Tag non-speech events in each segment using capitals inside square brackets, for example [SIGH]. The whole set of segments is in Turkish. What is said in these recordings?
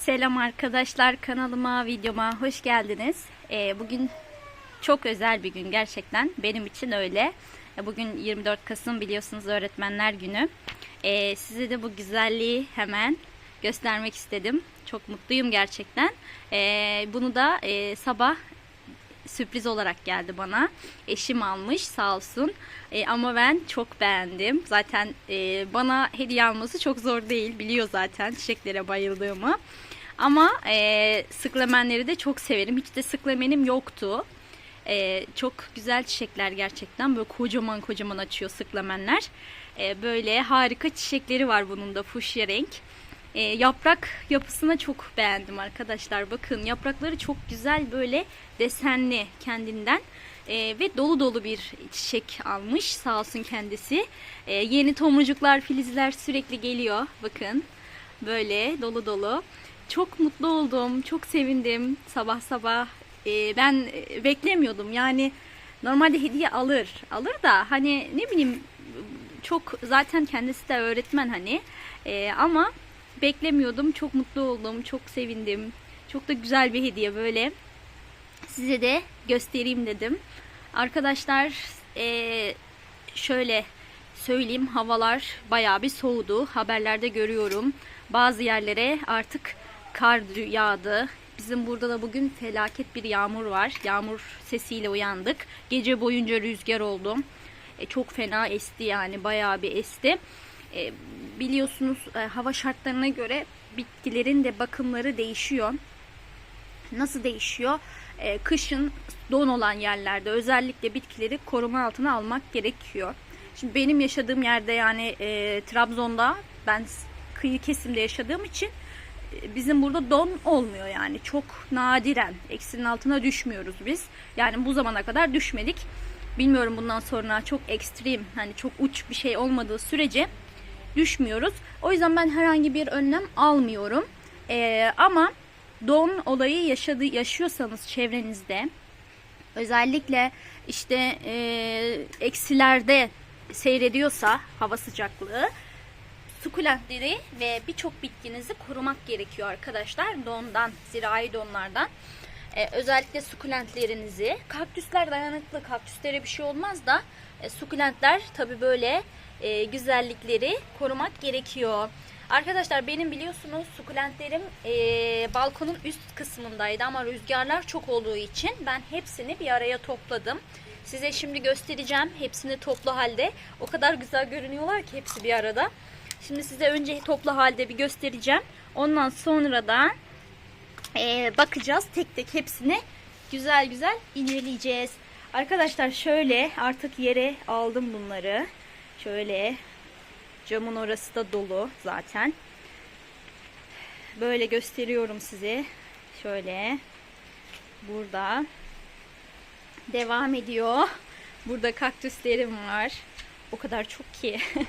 Selam arkadaşlar kanalıma videoma hoş geldiniz. Ee, bugün çok özel bir gün gerçekten benim için öyle. Ee, Bugün 24 Kasım biliyorsunuz Öğretmenler Günü. Ee, size de bu güzelliği hemen göstermek istedim. Çok mutluyum gerçekten. Bunu da e, sabah sürpriz olarak geldi bana. Eşim almış sağ olsun. E, ama ben çok beğendim. Zaten e, bana hediye alması çok zor değil. Biliyor zaten çiçeklere bayıldığımı. Ama e, sıklemenleri de çok severim. Hiç de sıklemenim yoktu. E, çok güzel çiçekler gerçekten. Böyle kocaman kocaman açıyor sıklemenler. E, böyle harika çiçekleri var bunun da fuşya renk. E, yaprak yapısına çok beğendim arkadaşlar. Bakın yaprakları çok güzel böyle desenli kendinden. E, ve dolu dolu bir çiçek almış sağ olsun kendisi. E, yeni tomurcuklar, filizler sürekli geliyor. Bakın böyle dolu dolu. Çok mutlu oldum, çok sevindim sabah sabah. E, ben e, beklemiyordum yani normalde hediye alır, alır da hani ne bileyim çok zaten kendisi de öğretmen hani E, ama beklemiyordum. Çok mutlu oldum. Çok sevindim. Çok da güzel bir hediye böyle. Size de göstereyim dedim. Arkadaşlar eee, şöyle söyleyeyim havalar bayağı bir soğudu. Haberlerde görüyorum. Bazı yerlere artık kar yağdı. Bizim burada da bugün felaket bir yağmur var. Yağmur sesiyle uyandık. Gece boyunca rüzgar oldu. E, çok fena esti yani bayağı bir esti. E, biliyorsunuz e, hava şartlarına göre bitkilerin de bakımları değişiyor. Nasıl değişiyor? E, kışın don olan yerlerde özellikle bitkileri koruma altına almak gerekiyor. Şimdi benim yaşadığım yerde yani e, Trabzon'da ben kıyı kesimde yaşadığım için bizim burada don olmuyor yani çok nadiren eksinin altına düşmüyoruz biz. Yani bu zamana kadar düşmedik. Bilmiyorum bundan sonra çok ekstrem hani çok uç bir şey olmadığı sürece düşmüyoruz. O yüzden ben herhangi bir önlem almıyorum. Ee, ama don olayı yaşadı, yaşıyorsanız çevrenizde özellikle işte e, eksilerde seyrediyorsa hava sıcaklığı sukulentleri ve birçok bitkinizi korumak gerekiyor arkadaşlar. Dondan, zirai donlardan. Ee, özellikle sukulentlerinizi. Kaktüsler dayanıklı. Kaktüslere bir şey olmaz da e, sukulentler tabi böyle e, güzellikleri korumak gerekiyor. Arkadaşlar benim biliyorsunuz sukulentlerim e, balkonun üst kısmındaydı ama rüzgarlar çok olduğu için ben hepsini bir araya topladım. Size şimdi göstereceğim hepsini toplu halde. O kadar güzel görünüyorlar ki hepsi bir arada. Şimdi size önce toplu halde bir göstereceğim. Ondan sonra da e, bakacağız tek tek hepsini güzel güzel inceleyeceğiz. Arkadaşlar şöyle artık yere aldım bunları. Şöyle camın orası da dolu zaten. Böyle gösteriyorum size. Şöyle burada devam ediyor. Burada kaktüslerim var. O kadar çok ki. [LAUGHS]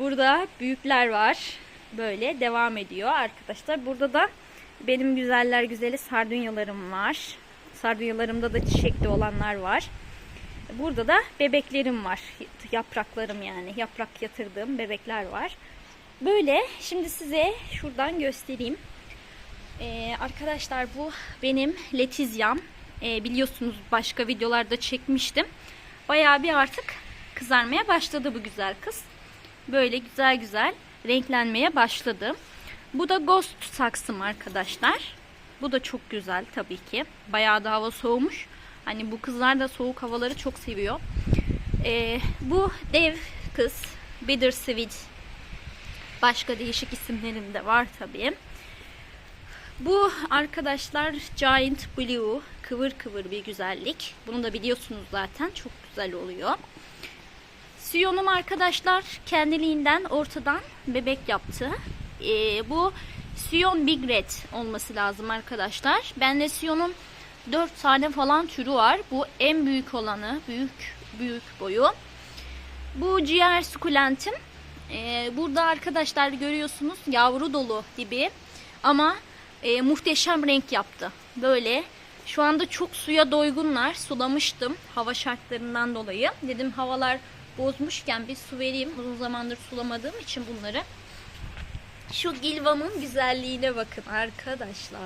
Burada büyükler var. Böyle devam ediyor arkadaşlar. Burada da benim güzeller güzeli sardunyalarım var. Sardunyalarımda da çiçekli olanlar var. Burada da bebeklerim var. Yapraklarım yani. Yaprak yatırdığım bebekler var. Böyle şimdi size şuradan göstereyim. Ee, arkadaşlar bu benim letizyam. Ee, biliyorsunuz başka videolarda çekmiştim. Bayağı bir artık kızarmaya başladı bu güzel kız. Böyle güzel güzel renklenmeye başladı. Bu da ghost saksım arkadaşlar. Bu da çok güzel tabii ki. Bayağı da hava soğumuş. Hani bu kızlar da soğuk havaları çok seviyor. Ee, bu dev kız Bittersweet. Başka değişik isimlerim de var tabii. Bu arkadaşlar Giant Blue. Kıvır kıvır bir güzellik. Bunu da biliyorsunuz zaten. Çok güzel oluyor. Siyonum arkadaşlar kendiliğinden ortadan bebek yaptı. Ee, bu Siyon Big Red olması lazım arkadaşlar. Bende Siyon'un 4 tane falan türü var. Bu en büyük olanı. Büyük büyük boyu. Bu ciğer sukulentim. Ee, burada arkadaşlar görüyorsunuz yavru dolu gibi. Ama e, muhteşem renk yaptı. Böyle şu anda çok suya doygunlar. Sulamıştım hava şartlarından dolayı. Dedim havalar bozmuşken bir su vereyim. Uzun zamandır sulamadığım için bunları. Şu Gilva'nın güzelliğine bakın arkadaşlar.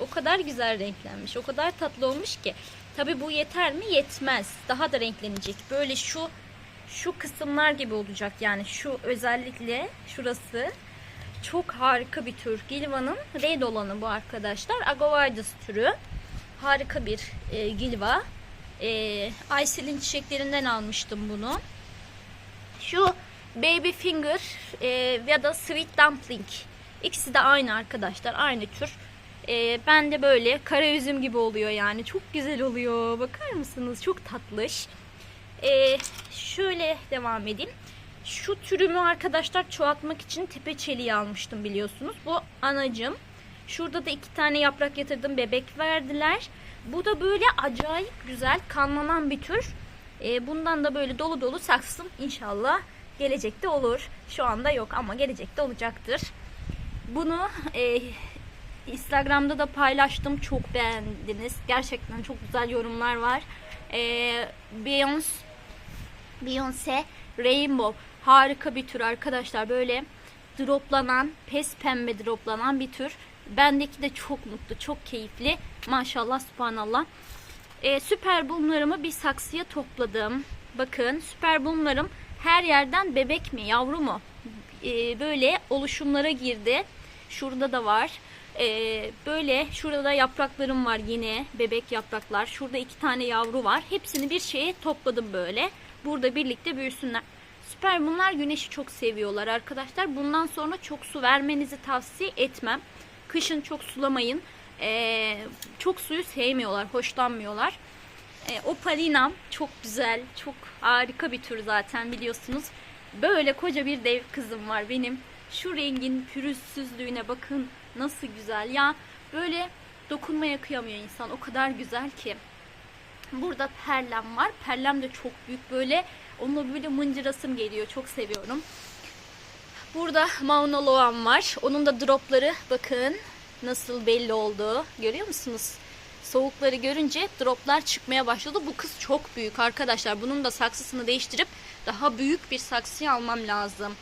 O kadar güzel renklenmiş. O kadar tatlı olmuş ki. Tabi bu yeter mi? Yetmez. Daha da renklenecek. Böyle şu şu kısımlar gibi olacak. Yani şu özellikle şurası çok harika bir tür. Gilva'nın red olanı bu arkadaşlar. Agovardis türü. Harika bir e, gilva. E, Aysel'in çiçeklerinden almıştım bunu. Şu Baby Finger e, ya da Sweet Dumpling. İkisi de aynı arkadaşlar. Aynı tür. E, ben de böyle kara üzüm gibi oluyor yani. Çok güzel oluyor. Bakar mısınız? Çok tatlış. E, şöyle devam edeyim. Şu türümü arkadaşlar çoğaltmak için tepe çeliği almıştım biliyorsunuz. Bu anacım. Şurada da iki tane yaprak yatırdım. Bebek verdiler. Bu da böyle acayip güzel kanlanan bir tür. E, bundan da böyle dolu dolu saksım inşallah gelecekte olur. Şu anda yok ama gelecekte olacaktır. Bunu e, Instagram'da da paylaştım. Çok beğendiniz. Gerçekten çok güzel yorumlar var. E, Beyoncé Beyoncé Rainbow harika bir tür arkadaşlar. Böyle droplanan, pes pembe droplanan bir tür. Bendeki de çok mutlu, çok keyifli. Maşallah, subhanallah. Ee, süper bumlarımı bir saksıya topladım. Bakın süper bumlarım her yerden bebek mi, yavru mu? Ee, böyle oluşumlara girdi. Şurada da var. Ee, böyle şurada yapraklarım var yine bebek yapraklar. Şurada iki tane yavru var. Hepsini bir şeye topladım böyle. Burada birlikte büyüsünler. Süper bunlar güneşi çok seviyorlar arkadaşlar. Bundan sonra çok su vermenizi tavsiye etmem. Kışın çok sulamayın. Ee, çok suyu sevmiyorlar, hoşlanmıyorlar. Ee, opalinam çok güzel, çok harika bir tür zaten biliyorsunuz. Böyle koca bir dev kızım var benim. Şu rengin pürüzsüzlüğüne bakın nasıl güzel ya. Böyle dokunmaya kıyamıyor insan. O kadar güzel ki. Burada perlem var. Perlem de çok büyük böyle. Onunla böyle mıncırasım geliyor. Çok seviyorum. Burada Mauna Loa'm var. Onun da dropları bakın nasıl belli oldu. Görüyor musunuz? Soğukları görünce droplar çıkmaya başladı. Bu kız çok büyük arkadaşlar. Bunun da saksısını değiştirip daha büyük bir saksıya almam lazım.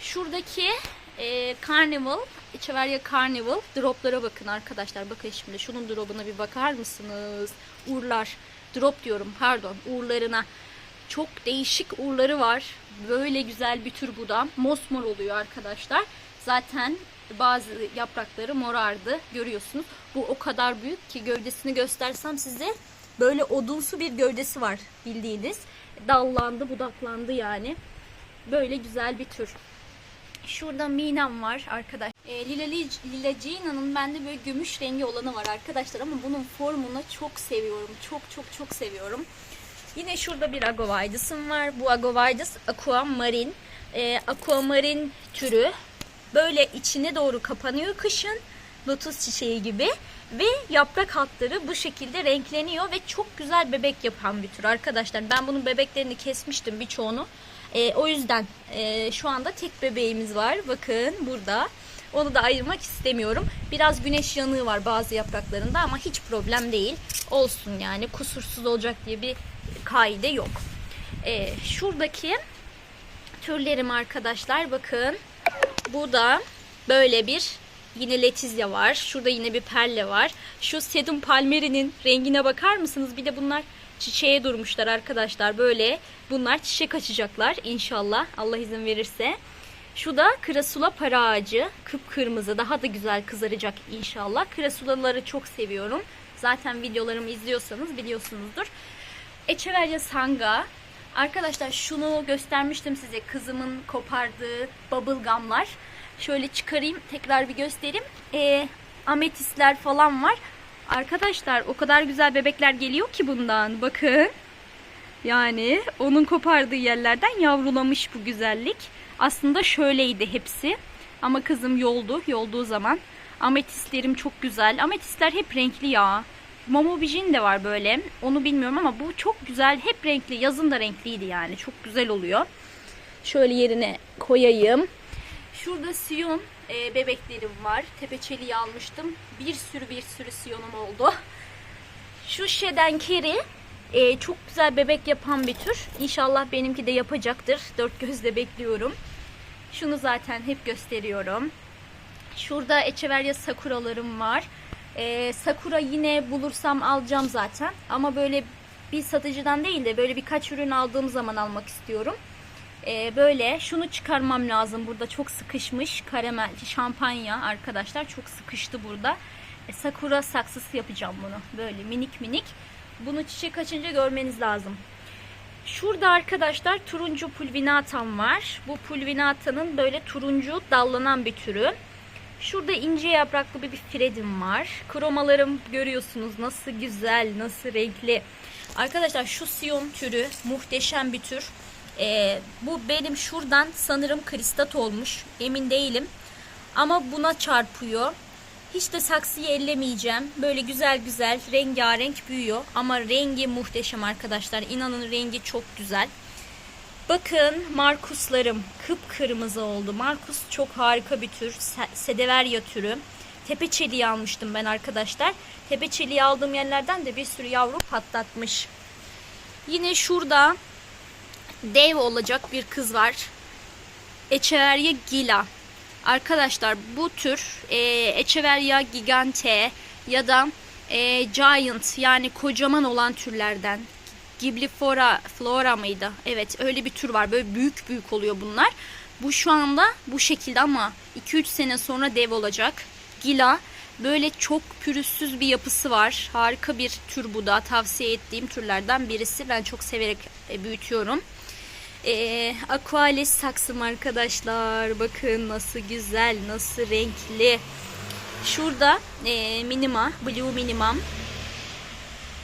Şuradaki e, Carnival, Echeverria Carnival droplara bakın arkadaşlar. Bakın şimdi şunun dropuna bir bakar mısınız? Uğurlar. Drop diyorum pardon. Uğurlarına. Çok değişik uğurları var. Böyle güzel bir tür bu da. Mosmor oluyor arkadaşlar. Zaten bazı yaprakları morardı. Görüyorsunuz. Bu o kadar büyük ki gövdesini göstersem size böyle odunsu bir gövdesi var bildiğiniz. Dallandı, budaklandı yani. Böyle güzel bir tür. Şurada Minam var arkadaş. E, Lila, Lila bende böyle gümüş rengi olanı var arkadaşlar ama bunun formunu çok seviyorum. Çok çok çok seviyorum. Yine şurada bir Agovardis'im var. Bu Agovardis Aquamarine. E, Aquamarine türü. Böyle içine doğru kapanıyor kışın. Lotus çiçeği gibi. Ve yaprak hatları bu şekilde renkleniyor ve çok güzel bebek yapan bir tür arkadaşlar. Ben bunun bebeklerini kesmiştim birçoğunu. E, o yüzden e, şu anda tek bebeğimiz var. Bakın burada. Onu da ayırmak istemiyorum. Biraz güneş yanığı var bazı yapraklarında ama hiç problem değil. Olsun yani kusursuz olacak diye bir kaide yok. E, şuradaki türlerim arkadaşlar bakın. Bu da böyle bir yine letizya var. Şurada yine bir perle var. Şu sedum palmerinin rengine bakar mısınız? Bir de bunlar çiçeğe durmuşlar arkadaşlar. Böyle bunlar çiçek açacaklar inşallah Allah izin verirse. Şu da krasula para ağacı. Kıpkırmızı daha da güzel kızaracak inşallah. Krasulaları çok seviyorum. Zaten videolarımı izliyorsanız biliyorsunuzdur. Echeverria sanga. Arkadaşlar şunu göstermiştim size. Kızımın kopardığı bubble gum'lar. Şöyle çıkarayım tekrar bir göstereyim. Ee, ametistler falan var. Arkadaşlar o kadar güzel bebekler geliyor ki bundan. Bakın. Yani onun kopardığı yerlerden yavrulamış bu güzellik. Aslında şöyleydi hepsi. Ama kızım yoldu. Yolduğu zaman. Ametistlerim çok güzel. Ametistler hep renkli ya. Momobijin de var böyle. Onu bilmiyorum ama bu çok güzel. Hep renkli. Yazın da renkliydi yani. Çok güzel oluyor. Şöyle yerine koyayım. Şurada siyon e, bebeklerim var. Tepeçeliği almıştım. Bir sürü bir sürü siyonum oldu. Şu şeden keri e, çok güzel bebek yapan bir tür. İnşallah benimki de yapacaktır. Dört gözle bekliyorum. Şunu zaten hep gösteriyorum. Şurada Echeveria sakuralarım var. Ee, sakura yine bulursam alacağım zaten. Ama böyle bir satıcıdan değil de böyle birkaç ürün aldığım zaman almak istiyorum. Ee, böyle şunu çıkarmam lazım. Burada çok sıkışmış karamel şampanya arkadaşlar. Çok sıkıştı burada. E, sakura saksısı yapacağım bunu. Böyle minik minik. Bunu çiçek açınca görmeniz lazım. Şurada arkadaşlar turuncu pulvinatam var. Bu pulvinatanın böyle turuncu dallanan bir türü. Şurada ince yapraklı bir, fredim var. Kromalarım görüyorsunuz nasıl güzel, nasıl renkli. Arkadaşlar şu siyon türü muhteşem bir tür. Ee, bu benim şuradan sanırım kristat olmuş. Emin değilim. Ama buna çarpıyor. Hiç de saksıyı ellemeyeceğim. Böyle güzel güzel rengarenk büyüyor. Ama rengi muhteşem arkadaşlar. İnanın rengi çok güzel. Bakın Markuslarım kıpkırmızı oldu. Markus çok harika bir tür. Se- Sedeverya türü. Tepe çeliği almıştım ben arkadaşlar. Tepe çeliği aldığım yerlerden de bir sürü yavru patlatmış. Yine şurada dev olacak bir kız var. Echeveria gila. Arkadaşlar bu tür e, Echeveria gigante ya da e, giant yani kocaman olan türlerden Gibliflora flora mıydı? Evet öyle bir tür var. Böyle büyük büyük oluyor bunlar. Bu şu anda bu şekilde ama 2-3 sene sonra dev olacak. Gila böyle çok pürüzsüz bir yapısı var. Harika bir tür bu da. Tavsiye ettiğim türlerden birisi. Ben çok severek e, büyütüyorum. E, Aqualis saksım arkadaşlar. Bakın nasıl güzel, nasıl renkli. Şurada e, minima, blue minimum.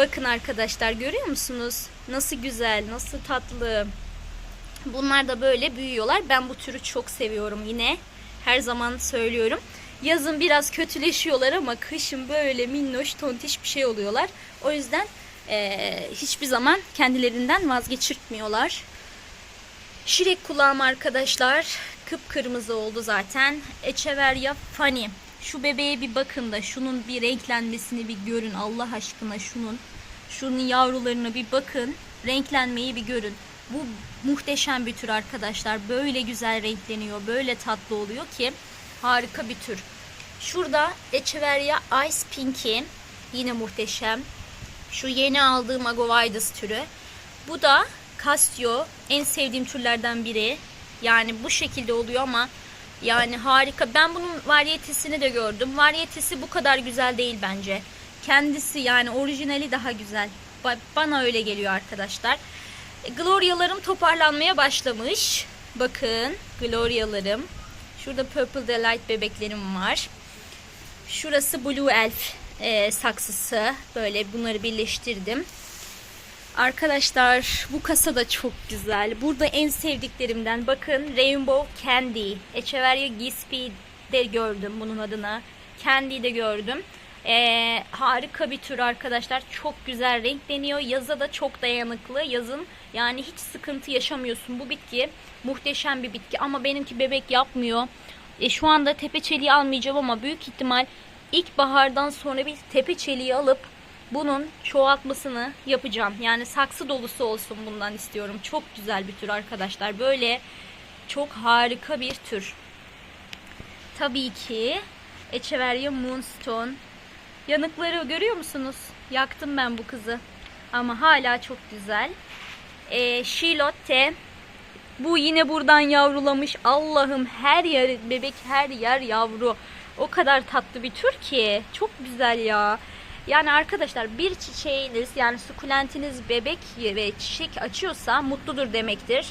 Bakın arkadaşlar görüyor musunuz? Nasıl güzel, nasıl tatlı. Bunlar da böyle büyüyorlar. Ben bu türü çok seviyorum yine. Her zaman söylüyorum. Yazın biraz kötüleşiyorlar ama kışın böyle minnoş tontiş bir şey oluyorlar. O yüzden eee, hiçbir zaman kendilerinden vazgeçirtmiyorlar. Şirek kulağım arkadaşlar. Kıpkırmızı oldu zaten. Echeveria Fanny. Şu bebeğe bir bakın da şunun bir renklenmesini bir görün Allah aşkına şunun. Şunun yavrularına bir bakın. Renklenmeyi bir görün. Bu muhteşem bir tür arkadaşlar. Böyle güzel renkleniyor. Böyle tatlı oluyor ki harika bir tür. Şurada Echeveria Ice Pink'i. Yine muhteşem. Şu yeni aldığım Agovides türü. Bu da Casio. En sevdiğim türlerden biri. Yani bu şekilde oluyor ama yani harika. Ben bunun varyetesini de gördüm. Varyetesi bu kadar güzel değil bence. Kendisi yani orijinali daha güzel. Ba- Bana öyle geliyor arkadaşlar. E, Gloria'larım toparlanmaya başlamış. Bakın Gloria'larım. Şurada Purple Delight bebeklerim var. Şurası Blue Elf e, saksısı. Böyle bunları birleştirdim. Arkadaşlar bu kasa da çok güzel. Burada en sevdiklerimden bakın Rainbow Candy. Echeveria Gispi de gördüm bunun adına. Candy de gördüm. Ee, harika bir tür arkadaşlar. Çok güzel renkleniyor. Yaza da çok dayanıklı. Yazın yani hiç sıkıntı yaşamıyorsun. Bu bitki muhteşem bir bitki ama benimki bebek yapmıyor. E, şu anda tepe çeliği almayacağım ama büyük ihtimal ilkbahardan sonra bir tepe çeliği alıp bunun çoğaltmasını yapacağım. Yani saksı dolusu olsun bundan istiyorum. Çok güzel bir tür arkadaşlar. Böyle çok harika bir tür. Tabii ki Echeveria Moonstone. Yanıkları görüyor musunuz? Yaktım ben bu kızı. Ama hala çok güzel. Ee, Shilotte. Bu yine buradan yavrulamış. Allah'ım her yer bebek her yer yavru. O kadar tatlı bir tür ki. Çok güzel ya. Yani arkadaşlar bir çiçeğiniz yani sukulentiniz bebek ve çiçek açıyorsa mutludur demektir.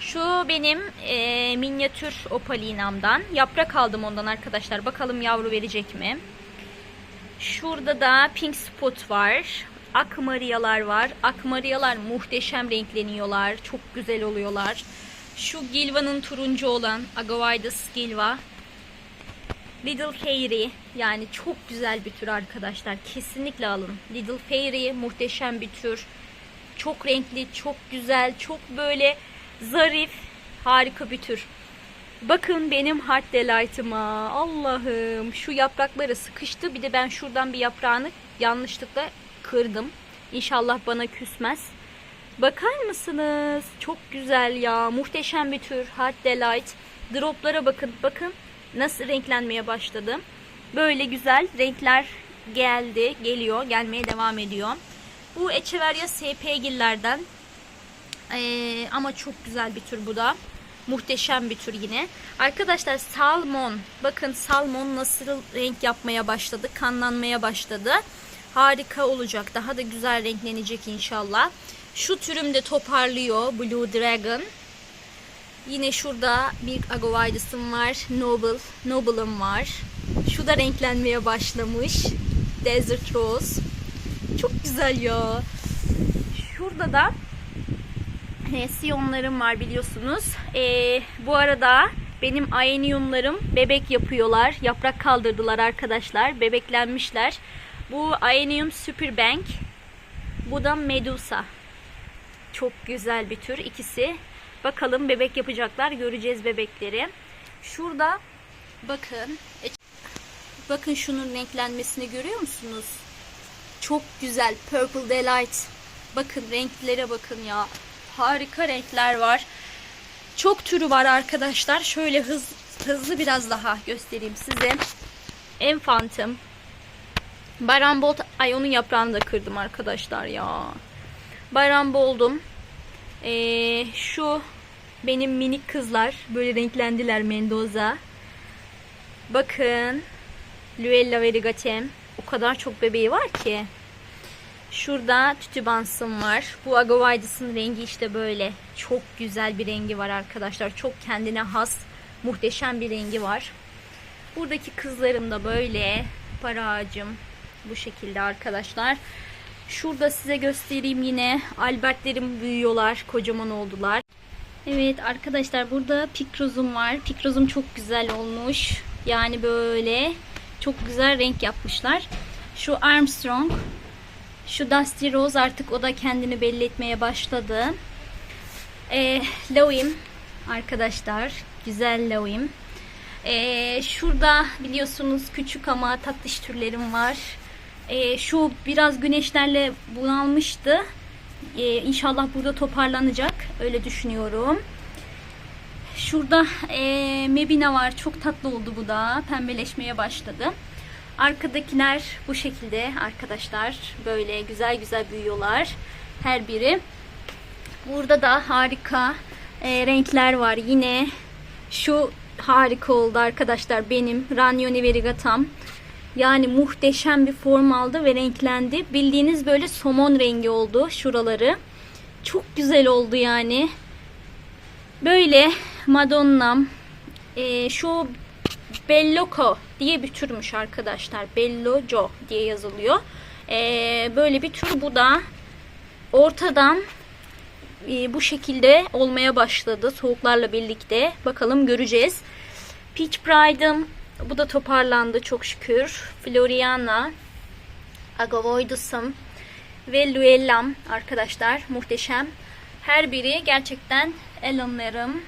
Şu benim e, minyatür opalinamdan. Yaprak aldım ondan arkadaşlar. Bakalım yavru verecek mi? Şurada da pink spot var. Akmariyalar var. Akmariyalar muhteşem renkleniyorlar. Çok güzel oluyorlar. Şu Gilva'nın turuncu olan Agavidas Gilva. Little Fairy yani çok güzel bir tür arkadaşlar. Kesinlikle alın. Little Fairy muhteşem bir tür. Çok renkli, çok güzel, çok böyle zarif, harika bir tür. Bakın benim Heart Delight'ıma. Allah'ım şu yaprakları sıkıştı. Bir de ben şuradan bir yaprağını yanlışlıkla kırdım. İnşallah bana küsmez. Bakar mısınız? Çok güzel ya. Muhteşem bir tür. Heart Delight. Droplara bakın. Bakın nasıl renklenmeye başladı. Böyle güzel renkler geldi, geliyor, gelmeye devam ediyor. Bu Echeveria SP'gillerden. Ee, ama çok güzel bir tür bu da. Muhteşem bir tür yine. Arkadaşlar salmon. Bakın salmon nasıl renk yapmaya başladı. Kanlanmaya başladı. Harika olacak. Daha da güzel renklenecek inşallah. Şu türüm de toparlıyor. Blue Dragon. Yine şurada bir Agovidus'um var. Noble. Noble'ım var. Şu da renklenmeye başlamış. Desert Rose. Çok güzel ya. Şurada da e, siyonlarım var biliyorsunuz. E, bu arada benim aeniyumlarım bebek yapıyorlar. Yaprak kaldırdılar arkadaşlar. Bebeklenmişler. Bu aeniyum Superbank. Bu da Medusa. Çok güzel bir tür ikisi. Bakalım bebek yapacaklar. Göreceğiz bebekleri. Şurada bakın. Bakın şunun renklenmesini görüyor musunuz? Çok güzel. Purple Delight. Bakın renklere bakın ya. Harika renkler var. Çok türü var arkadaşlar. Şöyle hız, hızlı biraz daha göstereyim size. Enfantum. Barambolt. Ay onun yaprağını da kırdım arkadaşlar ya. Baramboldum. Ee, şu benim minik kızlar. Böyle renklendiler Mendoza. Bakın. Luella Verigatem. O kadar çok bebeği var ki. Şurada tütübansım var. Bu Agovidus'un rengi işte böyle. Çok güzel bir rengi var arkadaşlar. Çok kendine has, muhteşem bir rengi var. Buradaki kızlarım da böyle. Para ağacım. Bu şekilde arkadaşlar. Şurada size göstereyim yine. Albertlerim büyüyorlar. Kocaman oldular. Evet arkadaşlar burada pikrozum var. Pikrozum çok güzel olmuş. Yani böyle çok güzel renk yapmışlar. Şu Armstrong. Şu Dusty Rose artık o da kendini belli etmeye başladı. Ee, Loim arkadaşlar. Güzel Loim. Ee, şurada biliyorsunuz küçük ama tatlış türlerim var. Ee, şu biraz güneşlerle bunalmıştı. Ee, inşallah burada toparlanacak. Öyle düşünüyorum. Şurada e, Mebina var. Çok tatlı oldu bu da. Pembeleşmeye başladı. Arkadakiler bu şekilde arkadaşlar. Böyle güzel güzel büyüyorlar. Her biri. Burada da harika e, renkler var. Yine şu harika oldu arkadaşlar. Benim Ranione Verigatam. Yani muhteşem bir form aldı ve renklendi. Bildiğiniz böyle somon rengi oldu şuraları. Çok güzel oldu yani. Böyle Madonna'm. E, şu Belloco diye bir türmüş arkadaşlar. Belloco diye yazılıyor. E, böyle bir tür bu da ortadan e, bu şekilde olmaya başladı soğuklarla birlikte. Bakalım göreceğiz. Peach Pride'ım bu da toparlandı çok şükür. Floriana, Agavoidus'um ve Luellam arkadaşlar muhteşem. Her biri gerçekten Elon'larım.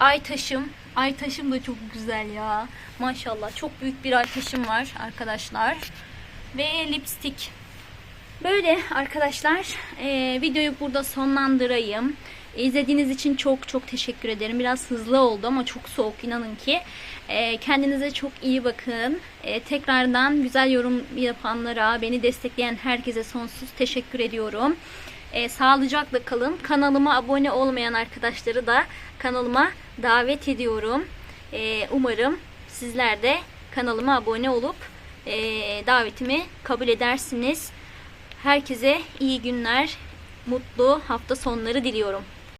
Ay taşım. Ay taşım da çok güzel ya. Maşallah çok büyük bir ay taşım var arkadaşlar. Ve lipstick. Böyle arkadaşlar e, videoyu burada sonlandırayım. İzlediğiniz için çok çok teşekkür ederim. Biraz hızlı oldu ama çok soğuk inanın ki. E, kendinize çok iyi bakın. E, tekrardan güzel yorum yapanlara, beni destekleyen herkese sonsuz teşekkür ediyorum. E, sağlıcakla kalın. Kanalıma abone olmayan arkadaşları da kanalıma davet ediyorum. E, umarım sizler de kanalıma abone olup e, davetimi kabul edersiniz. Herkese iyi günler, mutlu hafta sonları diliyorum.